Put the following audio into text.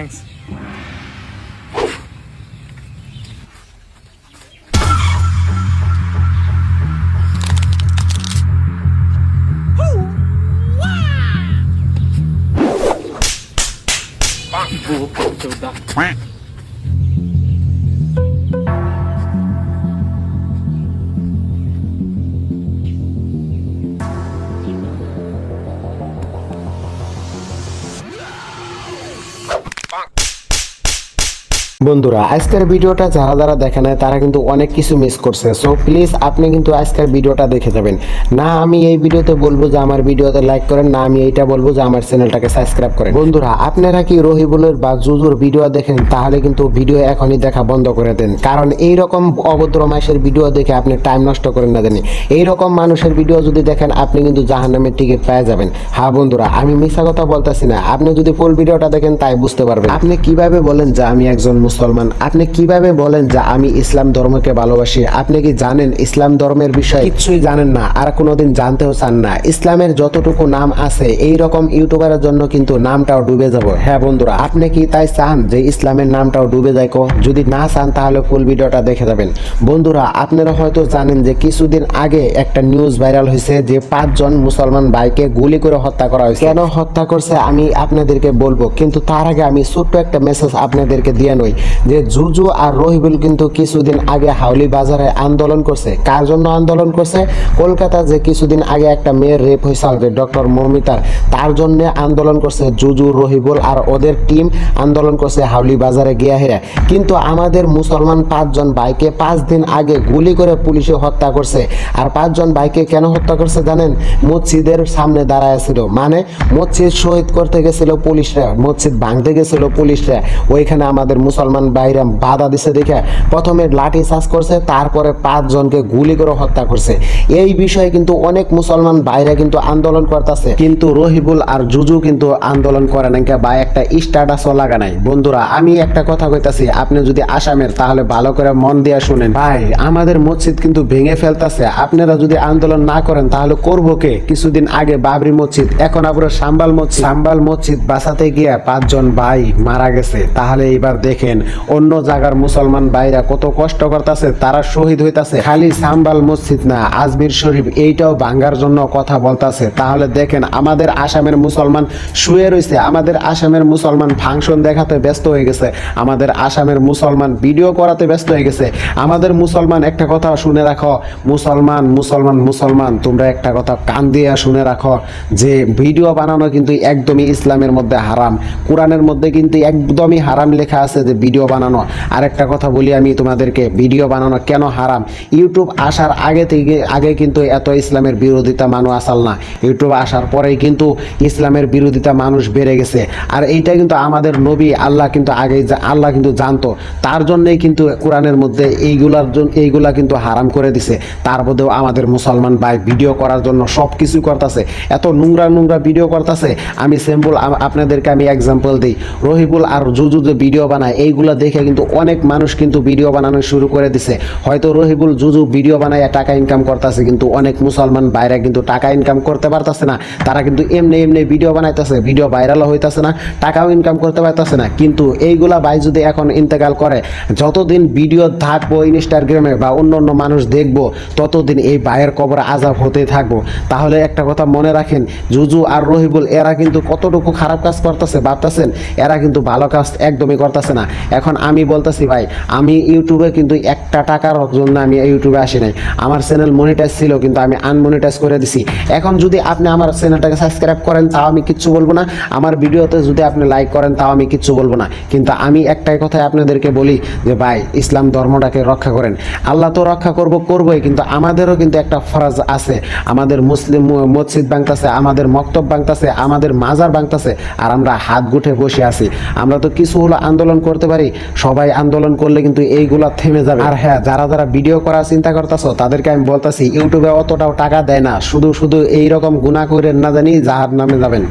Thanks. Boa, বন্ধুরা, আজকের ভিডিওটা যারা যারা দেখে নেয় তারা কিন্তু অনেক কিছু মিস করছে। সো প্লিজ আপনি কিন্তু আজকের ভিডিওটা দেখে যাবেন। না আমি এই ভিডিওতে বলব যে আমার ভিডিওতে লাইক করেন, না আমি এইটা বলব যে আমার চ্যানেলটাকে সাবস্ক্রাইব করেন। বন্ধুরা, আপনারা কি রহিবুলের বা জুজুর ভিডিও দেখেন, তাহলে কিন্তু ভিডিও এখনই দেখা বন্ধ করে দেন। কারণ এই রকম অভদ্র মাসের ভিডিও দেখে আপনি টাইম নষ্ট করেন না জানি। এই রকম মানুষের ভিডিও যদি দেখেন, আপনি কিন্তু জাহান্নামের টিকিট পেয়ে যাবেন। হ্যাঁ বন্ধুরা, আমি মিথ্যা কথা বলতেছি না। আপনি যদি ফুল ভিডিওটা দেখেন, তাই বুঝতে পারবেন। আপনি কীভাবে বলেন যে আমি একজন মুসলমান। আপনি কীভাবে বলেন যে আমি ইসলাম ধর্মকে ভালোবাসি? আপনি কি জানেন ইসলাম ধর্মের বিষয়ে? কিছুই জানেন না, আর কোনোদিন জানতেও চান না। ইসলামের যতটুকু নাম আছে এই রকম ইউটিউবারের জন্য কিন্তু নামটাও ডুবে যাব। হ্যাঁ বন্ধুরা, আপনি কি তাই চান যে ইসলামের নামটাও ডুবে যায় কো? যদি না চান, তাহলে ফুল ভিডিওটা দেখে যাবেন। বন্ধুরা, আপনারা হয়তো জানেন যে কিছুদিন আগে একটা নিউজ ভাইরাল হয়েছে যে পাঁচজন মুসলমান ভাইকে গুলি করে হত্যা করা হয়েছে কেন হত্যা করছে আমি আপনাদেরকে বলব, কিন্তু তার আগে আমি ছোট্ট একটা মেসেজ আপনাদেরকে দিয়ে নই। যে জুজু আর রহিবুল কিন্তু কিছুদিন আগে হাউলি বাজারে আন্দোলন করছে। কার জন্য আন্দোলন করছে? কলকাতা যে কিছুদিন আগে একটা মেয়ের রেপ হয়েছিল যে ডক্টর মর্মিতার, তার জন্য আন্দোলন করছে জুজু, রহিবুল আর ওদের টিম আন্দোলন করছে হাউলি বাজারে গিয়া হেরা কিন্তু আমাদের মুসলমান পাঁচজন ভাইকে পাঁচ দিন আগে গুলি করে পুলিশে হত্যা করছে। আর পাঁচজন ভাইকে কেন হত্যা করছে জানেন? মসজিদের সামনে দাঁড়ায় ছিল। মানে মসজিদ শহীদ করতে গেছিল পুলিশরা, মসজিদ ভাঙতে গেছিল পুলিশরা। ওইখানে আমাদের মুসলমান ভাইরা বাধা দিছে দেখে প্রথমে লাঠি চার্জ করছে, তারপরে পাঁচজনকে গুলি করে হত্যা করছে। এই বিষয়ে কিন্তু অনেক মুসলমান ভাইরা কিন্তু আন্দোলন করতেছে। কিন্তু রহিবুল আর জুজু কিন্তু আন্দোলন করে না বা একটা স্ট্যাটাসও লাগা নাই। বন্ধুরা, আমি একটা কথা কইতাছি, আপনি যদি আসামের, তাহলে ভালো করে মন দিয়ে শুনেন। ভাই, আমাদের মসজিদ কিন্তু ভেঙে ফেলতাছে। আপনারা যদি আন্দোলন না করেন, তাহলে করব কে? কিছুদিন আগে বাবরি মসজিদ, এখন আবার সাম্বাল মসজিদ। সাম্বাল মসজিদ বাঁচাতে গিয়ে পাঁচজন ভাই মারা গেছে। তাহলে এবার দেখেন, অন্য জায়গার মুসলমান ভাইরা কত কষ্ট করতেছে, তারা শহীদ হইতাছে। খালি সাম্বাল মসজিদ না, আজমির শরীফ, এইটাও ভাঙ্গার জন্য কথা বলতাছে। তাহলে দেখেন, আমাদের আসামের মুসলমান শুয়ে রয়েছে আমাদের আসামের মুসলমান ফাংশন দেখাতে ব্যস্ত হয়ে গেছে, আমাদের আসামের মুসলমান ভিডিও করাতে ব্যস্ত হয়ে গেছে। আমাদের মুসলমান, একটা কথা শুনে রাখো, মুসলমান মুসলমান মুসলমান, তোমরা একটা কথা কান দিয়ে শুনে রাখো, যে ভিডিও বানানো কিন্তু একদমই ইসলামের মধ্যে হারাম। কোরআনের মধ্যে কিন্তু একদমই হারাম লেখা আছে যে ভিডিও বানানো। আর একটা কথা বলি আমি তোমাদেরকে, ভিডিও বানানো কেন হারাম? ইউটিউব আসার আগে থেকে, আগে কিন্তু এত ইসলামের বিরোধিতা মানুষ আসাল না। ইউটিউব আসার পরেই কিন্তু ইসলামের বিরোধিতা মানুষ বেড়ে গেছে। আর এইটা কিন্তু আমাদের নবী, আল্লাহ কিন্তু আগে আল্লাহ কিন্তু জানতো। তার জন্যই কিন্তু কোরআনের মধ্যে এইগুলার জন্য এইগুলা কিন্তু হারাম করে দিছে। তার মধ্যেও আমাদের মুসলমান ভাই ভিডিও করার জন্য সব কিছু করতেছে। এত নোংরা নোংরা ভিডিও করতেছে। আমি সিম্পল আপনাদেরকে আমি এক্সাম্পল দিই। রহিবুল আর জুজু যে ভিডিও বানায়। এইগুলা দেখে কিন্তু অনেক মানুষ কিন্তু ভিডিও বানানো শুরু করে দিছে। হয়তো রহিবুল জুজু ভিডিও বানায় টাকা ইনকাম করতেছে, কিন্তু অনেক মুসলমান বাইরে কিন্তু টাকা ইনকাম করতে পারতেছে না। তারা কিন্তু এমনি এমনি ভিডিও বানাইতেছে ভিডিও ভাইরাল হইতাছে না, টাকাও ইনকাম করতে পারতেছে না। কিন্তু এইগুলা ভাই যদি এখন ইন্তেকাল করে, যতদিন ভিডিও থাকব ইনস্টাগ্রামে বা অন্য অন্য মানুষ দেখব, ততদিন এই ভাইয়ের কবর আজাব হতে থাকব। তাহলে একটা কথা মনে রাখেন, জুজু আর রহিবুল এরা কিন্তু কতটুকু খারাপ কাজ করতেছে ভাবতেছেন? এরা কিন্তু ভালো কাজ একদমই করতেছে না। এখন আমি বলতেছি, ভাই, আমি ইউটিউবে কিন্তু একটা টাকার জন্য আমি ইউটিউবে আসি নাই। আমার চ্যানেল মনিটাইজ ছিল, কিন্তু আমি আনমনিটাইজ করে দিছি। এখন যদি আপনি আমার চ্যানেলটাকে সাবস্ক্রাইব করেন, তাও আমি কিচ্ছু বলব না। আমার ভিডিওতে যদি আপনি লাইক করেন, তাও আমি কিচ্ছু বলব না। কিন্তু আমি একটাই কথাই আপনাদেরকে বলি যে, ভাই, ইসলাম ধর্মটাকে রক্ষা করেন। আল্লাহ তো রক্ষা করব, করবই, কিন্তু আমাদেরও কিন্তু একটা ফরাজ আছে। আমাদের মুসলিম মসজিদ বাংতাছে আমাদের মক্তব বাংতাছে আমাদের মাজার বাংতাছে আর আমরা হাত গুঠে বসে আছি। আমরা তো কিছু হলো আন্দোলন করতে পারি, সবাই আন্দোলন করলে কিন্তু এইগুলা থেমে যাবে। আর হ্যাঁ যারা যারা ভিডিও করার চিন্তা করতেছো, তাদেরকে আমি বলতেছি, ইউটিউবে অতটাও টাকা দেয় না, শুধু শুধু এইরকম গুণা করে না জানি যাহার নামে যাবেন।